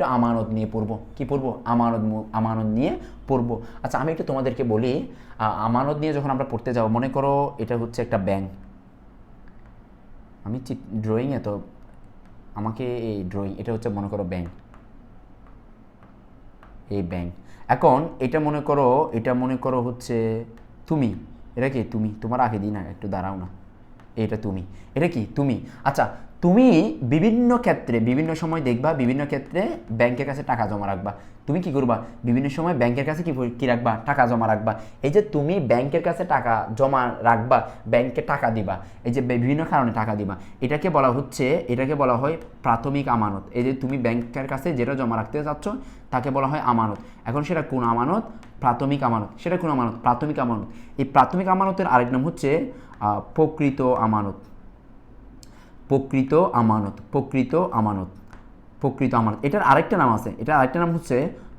একটু আমানত নিয়ে পড়ব। কি পড়ব? আমানত আমানত নিয়ে পড়ব। আচ্ছা আমি একটু তোমাদেরকে বলি আমানত নিয়ে যখন আমরা পড়তে যাব, মনে করো এটা হচ্ছে একটা ব্যাংক আমি ড্রয়িংয়ে তো আমাকে এই ড্রয়িং এটা হচ্ছে মনে করো ব্যাংক এই ব্যাংক এখন এটা মনে করো, এটা মনে করো হচ্ছে তুমি। এটা কি? তুমি। তোমার আগে দিই না, একটু দাঁড়াও না। এটা তুমি। এটা কি? তুমি। আচ্ছা তুমি বিভিন্ন ক্ষেত্রে, বিভিন্ন সময় দেখবা, বিভিন্ন ক্ষেত্রে ব্যাংকের কাছে টাকা জমা রাখবা। তুমি কি করবা? বিভিন্ন সময় ব্যাংকের কাছে কি কি রাখবা? টাকা জমা রাখবা। এই যে তুমি ব্যাংকের কাছে টাকা জমা রাখবা, ব্যাংকে টাকা দিবা, এই যে বিভিন্ন কারণে টাকা দিবা, এটাকে বলা হচ্ছে, এটাকে বলা হয় প্রাথমিক আমানত। এই যে তুমি ব্যাংকের কাছে যেটা জমা রাখতে চাচ্ছ, তাকে বলা হয় আমানত। এখন সেটা কোন আমানত? প্রাথমিক আমানত। সেটা কোন আমানত? প্রাথমিক আমানত। এই প্রাথমিক আমানতের আরেক নাম হচ্ছে প্রকৃত আমানত। প্রকৃত আমানত প্রকৃত আমানত প্রকৃত আমানত। এটার আরেকটা নাম আছে। এটার আরেকটা নাম হচ্ছে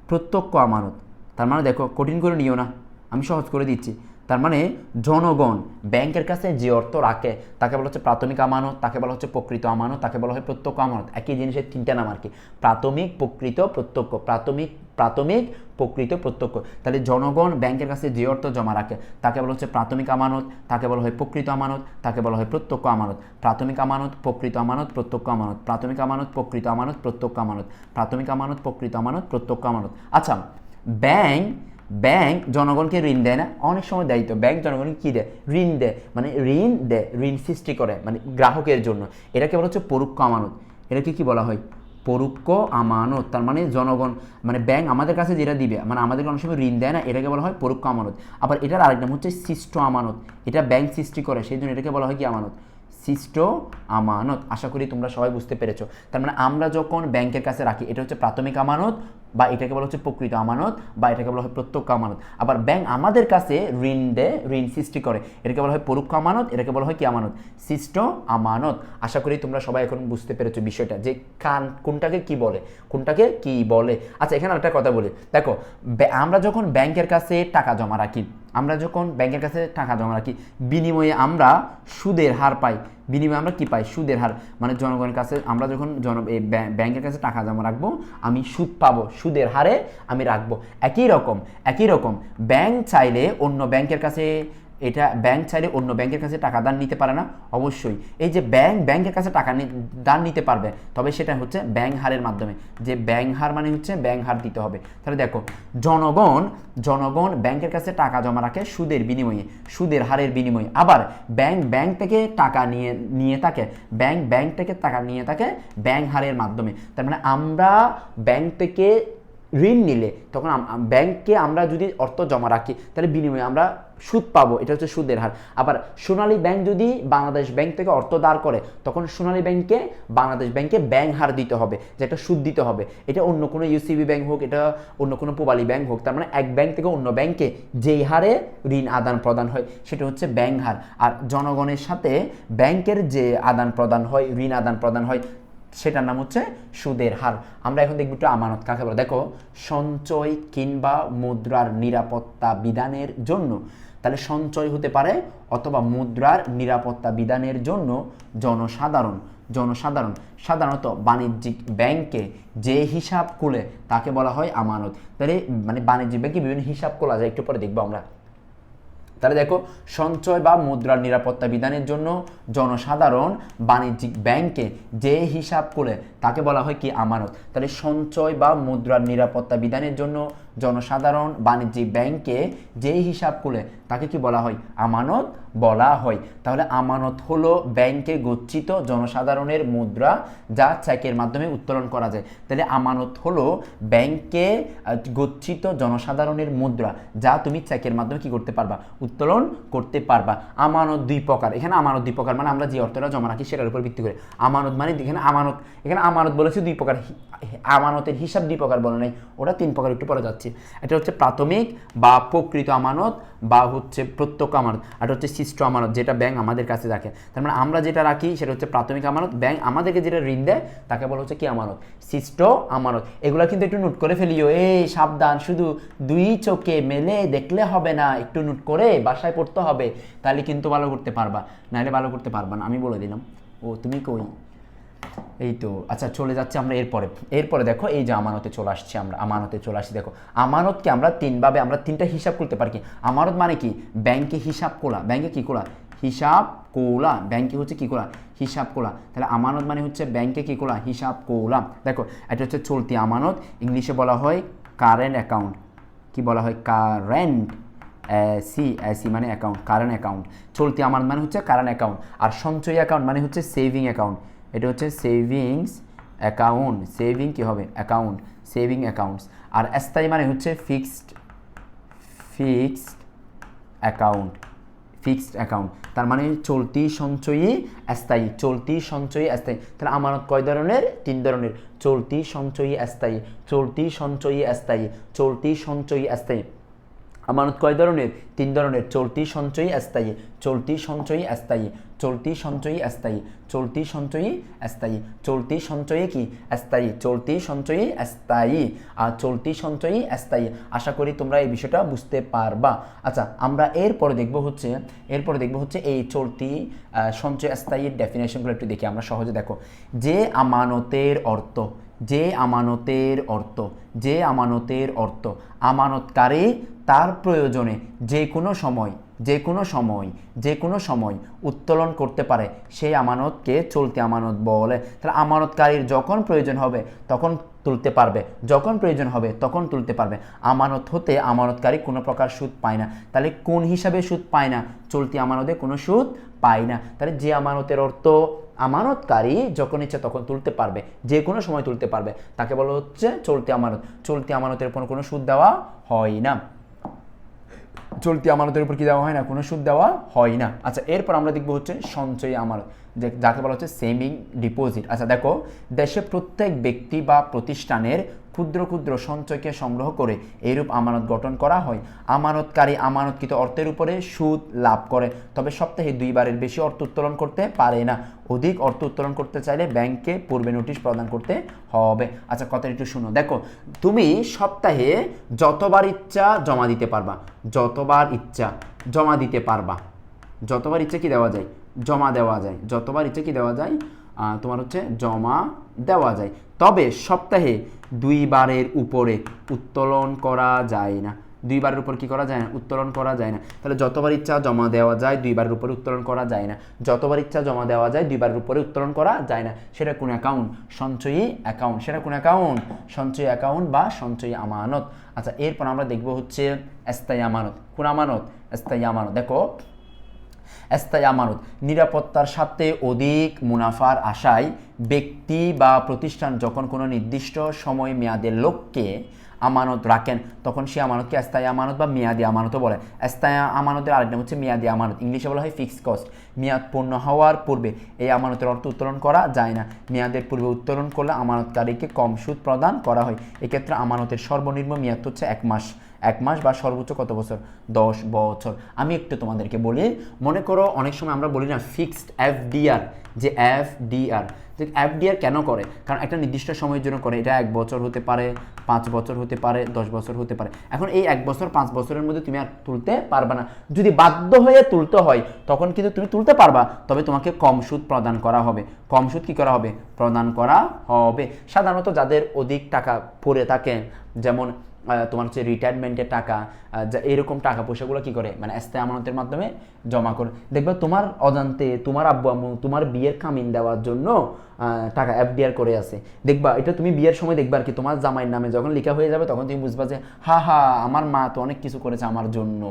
প্রত্যক্ষ আমানত। তার মানে দেখো, কঠিন করে নিও না। আমি সহজ করে দিচ্ছি। তার মানে জনগণ, ব্যাংকের কাছে যে অর্থ রাখে, তাকে বলা হচ্ছে প্রাথমিক আমানত, তাকে বলা হচ্ছে প্রকৃত আমানত, তাকে বলা হয় প্রত্যক্ষ আমানত। একই জিনিসের তিনটা নাম আর কি প্রাথমিক, প্রকৃত, প্রত্যক্ষ। প্রাথমিক প্রাথমিক, প্রকৃত, প্রত্যক্ষ। তাহলে জনগণ, ব্যাংকের কাছে যে অর্থ জমা রাখে, তাকে বলা হচ্ছে প্রাথমিক আমানত, তাকে বলা হয় প্রকৃত আমানত, তাকে বলা হয় প্রত্যক্ষ আমানত। প্রাথমিক আমানত, প্রকৃত আমানত, প্রত্যক্ষ আমানত। প্রাথমিক আমানত, প্রকৃত আমানত, প্রত্যক্ষ আমানত। প্রাথমিক আমানত, প্রকৃত আমানত, প্রত্যক্ষ আমানত। আচ্ছা ব্যাংক ব্যাংক জনগণকে ঋণ দেয় না। অনেক সময় দেয় তো। ব্যাংক জনগণকে কী দেয়? ঋণ দেয়। মানে ঋণ দেয়, ঋণ সৃষ্টি করে মানে গ্রাহকের জন্য। এটাকে বলা হচ্ছে পরোক্ষ আমানত। এটাকে কি বলা হয়? পরোক্ষ আমানত। তার মানে জনগণ মানে ব্যাংক আমাদের কাছে যেটা দিবে মানে আমাদেরকে অনেক সময় ঋণ দেয় না, এটাকে বলা হয় পরোক্ষ আমানত। আবার এটার আরেক নাম হচ্ছে সৃষ্ট আমানত। এটা ব্যাংক সৃষ্টি করে, সেই জন্য এটাকে বলা হয় কি আমানত? সৃষ্ট আমানত। আশা করি তোমরা সবাই বুঝতে পেরেছ। তার মানে আমরা যখন ব্যাংকের কাছে রাখি, এটা হচ্ছে প্রাথমিক আমানত বা এটাকে বলা হচ্ছে প্রকৃত আমানত, বা এটাকে বলা হয় প্রত্যক্ষ আমানত। আবার ব্যাংক আমাদের কাছে ঋণ দেয়, ঋণ সৃষ্টি করে। এটাকে বলা হয় পরোক্ষ আমানত, এটাকে বলা হয় কি আমানত? সৃষ্ট আমানত। আশা করি তোমরা সবাই এখন বুঝতে পেরেছ বিষয়টা যে কান, কোনটাকে কি বলে? কোনটাকে কি বলে? আচ্ছা এখানে একটা কথা বলি। দেখো আমরা যখন ব্যাংকের কাছে টাকা জমা রাখি আমরা যখন ব্যাংকের কাছে টাকা জমা রাখি, বিনিময়ে আমরা সুদের হার পাই। বিনিময়ে আমরা কি পাই? সুদের হার। মানে জনগণের কাছে আমরা যখন জন এই ব্যাং- ব্যাংকের কাছে টাকা জমা রাখব, আমি সুদ পাবো, সুদের হারে আমি রাখব। একই রকম একই রকম। ব্যাংক চাইলে অন্য ব্যাংকের কাছে এটা ব্যাংক চাইলে অন্য ব্যাংকের কাছে টাকা দান নিতে পারে না, অবশ্যই। এই যে ব্যাংক ব্যাংকের কাছে টাকা দান নিতে পারবে, তবে সেটা হচ্ছে ব্যাংক হারের মাধ্যমে। যে ব্যাংক হার মানে হচ্ছে ব্যাংক হার দিতে হবে। তাহলে দেখো, জনগণ জনগণ ব্যাংকের কাছে টাকা জমা রাখে সুদের বিনিময়ে, সুদের হারের বিনিময়ে। আবার ব্যাংক ব্যাংক থেকে টাকা নিয়ে নিয়ে থাকে ব্যাংক ব্যাংক থেকে টাকা নিয়ে থাকে ব্যাংক হারের মাধ্যমে। তার মানে আমরা ব্যাংক থেকে ঋণ নিলে, তখন আম- আম- ব্যাংকে আমরা যদি অর্থ জমা রাখি, তাহলে বিনিময়ে আমরা সুদ পাবো, এটা হচ্ছে সুদের হার। আবার সোনালী ব্যাংক যদি বাংলাদেশ ব্যাংক থেকে অর্থ দাঁড় করে, তখন সোনালী ব্যাংকে বাংলাদেশ ব্যাংকে ব্যাংক হার দিতে হবে, যে একটা সুদ দিতে হবে। এটা অন্য কোনো ইউসিবি ব্যাংক হোক, এটা অন্য কোনো পোবালি ব্যাংক হোক, তার মানে এক ব্যাংক থেকে অন্য ব্যাংকে যেই হারে ঋণ আদান প্রদান হয়, সেটা হচ্ছে ব্যাংক হার। আর জনগণের সাথে ব্যাংকের যে আদান প্রদান হয়, ঋণ আদান প্রদান হয়, সেটার নাম হচ্ছে সুদের হার। আমরা এখন দেখব একটু আমানত কাকে বলে। দেখো, সঞ্চয় কিংবা মুদ্রার নিরাপত্তা বিধানের জন্য তাহলে সঞ্চয় হতে পারে অথবা মুদ্রার নিরাপত্তা বিধানের জন্য জনসাধারণ জনসাধারণ। সাধারণত বাণিজ্যিক ব্যাংকে যে হিসাব খুলে তাকে বলা হয় আমানত। তাহলে মানে বাণিজ্যিক ব্যাংকে বিভিন্ন হিসাব খোলা যায়, একটু পরে দেখব আমরা। তাহলে দেখো, সঞ্চয় বা মুদ্রার নিরাপত্তা বিধানের জন্য জনসাধারণ বাণিজ্যিক ব্যাংকে যে হিসাব করে তাকে বলা হয় কি আমানত। তাহলে সঞ্চয় বা মুদ্রার নিরাপত্তা বিধানের জন্য জনসাধারণ বাণিজ্যিক ব্যাংকে যেই হিসাব করে তাকে কি বলা হয়? আমানত বলা হয়। তাহলে আমানত হলো ব্যাংকে গচ্ছিত জনসাধারণের মুদ্রা যা চেকের মাধ্যমে উত্তোলন করা যায়। তাহলে আমানত হলো ব্যাংকে গচ্ছিত জনসাধারণের মুদ্রা যা তুমি চেকের মাধ্যমে কি করতে পারবা? উত্তোলন করতে পারবা। আমানত দুই প্রকার। এখানে আমানত দুই প্রকার মানে আমরা যে অর্থটা জমা রাখি সেটার উপর ভিত্তি করে। আমানত মানে এখানে আমানত এখানে আমানত বলেছে দুই প্রকার। আমানতের হিসাব দুই প্রকার বলে নাই। ওটা তিন প্রকার, একটু পরে যাচ্ছে। এটা হচ্ছে প্রাথমিক বা প্রকৃত আমানত বা হচ্ছে প্রত্যক্ষ আমানত। এটা হচ্ছে সৃষ্ট আমানত, যেটা ব্যাংক আমাদের কাছে রাখে। তার মানে আমরা যেটা রাখি সেটা হচ্ছে প্রাথমিক আমানত। ব্যাংক আমাদেরকে যেটা ঋণ দেয়, তাকে বলা হচ্ছে কি আমানত? সৃষ্ট আমানত। এগুলো কিন্তু একটু নোট করে ফেলিও। এই সাবধান, শুধু দুই চোখে মেলে দেখলে হবে না, একটু নোট করে বাসায় পড়তে হবে, তাহলে কিন্তু ভালো করতে পারবা। নাহলে ভালো করতে পারবা না। আমি বলে দিলাম। ও, তুমি কই? এই তো আচ্ছা চলে যাচ্ছে আমরা এরপরে। এরপরে দেখো, এই যে আমানতে চলে আসছি আমরা, আমানতে চলে আসছি, দেখো। আমানতকে আমরা তিনভাবে, আমরা তিনটা হিসাব করতে পারি কি? আমানত মানে কি? ব্যাংকে হিসাব কোলা ব্যাংকে কি খোলা? হিসাব কোলা ব্যাংকে হচ্ছে কি করা হিসাব কোলা তাহলে আমানত মানে হচ্ছে ব্যাংকে কি করা হিসাব কোলা দেখো, এটা হচ্ছে চলতি আমানত। ইংলিশে বলা হয় কারেন্ট অ্যাকাউন্ট কি বলা হয়? কারেন্ট সি সি মানে অ্যাকাউন্ট কারেন্ট অ্যাকাউন্ট চলতি আমানত মানে হচ্ছে কারেন্ট অ্যাকাউন্ট আর সঞ্চয়ী অ্যাকাউন্ট মানে হচ্ছে সেভিং অ্যাকাউন্ট এটা হচ্ছে সেভিংস অ্যাকাউন্ট সেভিং কি হবে? অ্যাকাউন্ট সেভিং অ্যাকাউন্টস আর স্থায়ী মানে হচ্ছে fixed fixed account fixed account তার মানে চলতি সঞ্চয়ী স্থায়ী, চলতি সঞ্চয়ী স্থায়ী। তাহলে আমানত কয় ধরনের? তিন ধরনের। চলতি সঞ্চয়ী স্থায়ী, চলতি সঞ্চয়ী স্থায়ী, চলতি সঞ্চয়ী স্থায়ী। আমানত কয় ধরনের? তিন ধরনের, চলতি সঞ্চয়ী, স্থায়ী। চলতি সঞ্চয়ী, স্থায়ী। চলতি সঞ্চয়ী, স্থায়ী। চলতি সঞ্চয়ী, স্থায়ী। চলতি সঞ্চয়ী কি? স্থায়ী। চলতি সঞ্চয়ী, স্থায়ী। আর চলতি সঞ্চয়ী, স্থায়ী। আশা করি তোমরা এই বিষয়টা বুঝতে পারবা। আচ্ছা আমরা এরপরে দেখব হচ্ছে, এরপরে দেখব হচ্ছে এই চলতি সঞ্চয় স্থায়ীর ডেফিনেশনগুলো একটু দেখি আমরা সহজে। দেখো, যে আমানতের অর্থ, যে আমানতের অর্থ, যে আমানতের অর্থ, আমানতকারী তার প্রয়োজনে যে কোনো সময় যে কোনো সময় যে কোনো সময় উত্তোলন করতে পারে। সেই আমানতকে চলতি আমানত বলে। তাহলে আমানতকারীর যখন প্রয়োজন হবে, তখন তুলতে পারবে। যখন প্রয়োজন হবে, তখন তুলতে পারবে। আমানত হতে আমানতকারী কোনো প্রকার সুদ পায় না। তাহলে কোন হিসাবে সুদ পায় না? চলতি আমানতে কোনো সুদ পায় না। তাহলে যে আমানতের অর্থ আমানতকারী যখন ইচ্ছে তখন তুলতে পারবে। যে কোনো সময় তুলতে পারবে। তাকে বলা হচ্ছে চলতি আমানত। চলতি আমানতের উপর কোনো সুদ দেওয়া হয় না। চলতি আমানতের উপর কি দেওয়া হয় না? কোনো সুদ দেওয়া হয় না। আচ্ছা এরপর আমরা দেখব হচ্ছে সঞ্চয়ী আমানত, যে যাকে বলা হচ্ছে সেভিং ডিপোজিট আচ্ছা দেখো, দেশে প্রত্যেক ব্যক্তি বা প্রতিষ্ঠানের ক্ষুদ্র ক্ষুদ্র সঞ্চয়কে সংগ্রহ করে এইরূপ আমানত গঠন করা হয়। আমানতকারী আমানতকৃত অর্থের উপরে সুদ লাভ করে। তবে সপ্তাহে দুইবারের বেশি অর্থ উত্তোলন করতে পারে না। অধিক অর্থ উত্তোলন করতে চাইলে ব্যাংকে পূর্বে নোটিশ প্রদান করতে হবে। আচ্ছা কথা একটু শুনো। দেখো, তুমি সপ্তাহে যতবার ইচ্ছা জমা দিতে পারবা। যতবার ইচ্ছা জমা দিতে পারবা। যতবার ইচ্ছা কি দেওয়া যায়? জমা দেওয়া যায়। যতবার ইচ্ছা কি দেওয়া যায়? তোমার হচ্ছে জমা দেওয়া যায়। তবে সপ্তাহে দুইবারের উপরে উত্তোলন করা যায় না। দুইবারের উপর কি করা যায় না? উত্তোলন করা যায় না। তাহলে যতবার ইচ্ছা জমা দেওয়া যায়, দুইবারের উপরে উত্তোলন করা যায় না। যতবার ইচ্ছা জমা দেওয়া যায়, দুইবারের উপরে উত্তোলন করা যায় না। সেটা কোন অ্যাকাউন্ট সঞ্চয়ী অ্যাকাউন্ট সেটা কোন অ্যাকাউন্ট সঞ্চয়ী অ্যাকাউন্ট বা সঞ্চয়ী আমানত। আচ্ছা এরপর আমরা দেখব হচ্ছে স্থায়ী আমানত। কোন আমানত? স্থায়ী আমানত। দেখো স্থায়ী আমানত নিরাপত্তার সাথে অধিক মুনাফার আশায় ব্যক্তি বা প্রতিষ্ঠান যখন কোনো নির্দিষ্ট সময় মেয়াদের লক্ষ্যে আমানত রাখেন। তখন সে আমানতকে স্থায়ী আমানত বা মেয়াদি আমানতও বলে। স্থায়ী আমানতের আরেক নাম হচ্ছে মেয়াদি আমানত। ইংলিশে বলা হয় ফিক্সড কস্ট মেয়াদ পূর্ণ হওয়ার পূর্বে এই আমানতের অর্থ উত্তোলন করা যায় না। মেয়াদের পূর্বে উত্তোলন করলে আমানতকারীকে কম সুদ প্রদান করা হয়। এক্ষেত্রে আমানতের সর্বনিম্ন মেয়াদ হচ্ছে এক মাস। এক মাস বা সর্বোচ্চ কত বছর? দশ বছর। আমি একটু তোমাদেরকে বলি, মনে করো অনেক সময় আমরা বলি না ফিক্সড এফ এফডিআর যে এফ এফডিআর যে এফডিআর কেন করে? কারণ একটা নির্দিষ্ট সময়ের জন্য করে। এটা এক বছর হতে পারে, পাঁচ বছর হতে পারে, দশ বছর হতে পারে। এখন এই এক বছর, পাঁচ বছরের মধ্যে তুমি আর তুলতে পারবে না। যদি বাধ্য হয়ে তুলতে হয়, তখন কিন্তু তুমি তুলতে পারবা, তবে তোমাকে কম সুদ প্রদান করা হবে। কম সুদ কী করা হবে? প্রদান করা হবে। সাধারণত যাদের অধিক টাকা পড়ে থাকে, যেমন তোমার হচ্ছে রিটায়ারমেন্টের টাকা যা এরকম টাকা পয়সাগুলো কি করে? মানে আস্তে আমানতের মাধ্যমে জমা করে। দেখবে তোমার অজান্তে তোমার আব্বু আম্মু তোমার বিয়ের কামিন দেওয়ার জন্য টাকা এফডিআর করে আছে। দেখবা, এটা তুমি বিয়ের সময় দেখবা আর কি, তোমার জামাইয়ের নামে যখন লেখা হয়ে যাবে তখন তুমি বুঝবা যে, হা হা, আমার মা তো অনেক কিছু করেছে আমার জন্য।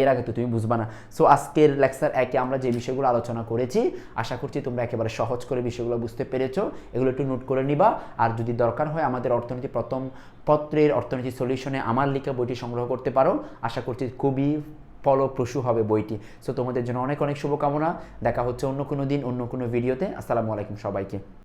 এর আগে তো তুমি বুঝবা না। সো আজকের লেকচার একে আমরা যে বিষয়গুলো আলোচনা করেছি, আশা করছি তোমরা একেবারে সহজ করে বিষয়গুলো বুঝতে পেরেছ। এগুলো একটু নোট করে নিবা। আর যদি দরকার হয় আমাদের অর্থনীতি প্রথম পত্রের অর্থনীতি সলিউশনে আমার লেখা বইটি সংগ্রহ করতে পারো। আশা করছি খুবই ফলপ্রসূ হবে বইটি। সো তোমাদের জন্য অনেক অনেক শুভকামনা। দেখা হচ্ছে অন্য কোনো দিন, অন্য কোনো ভিডিওতে আসসালামু আলাইকুম সবাইকে।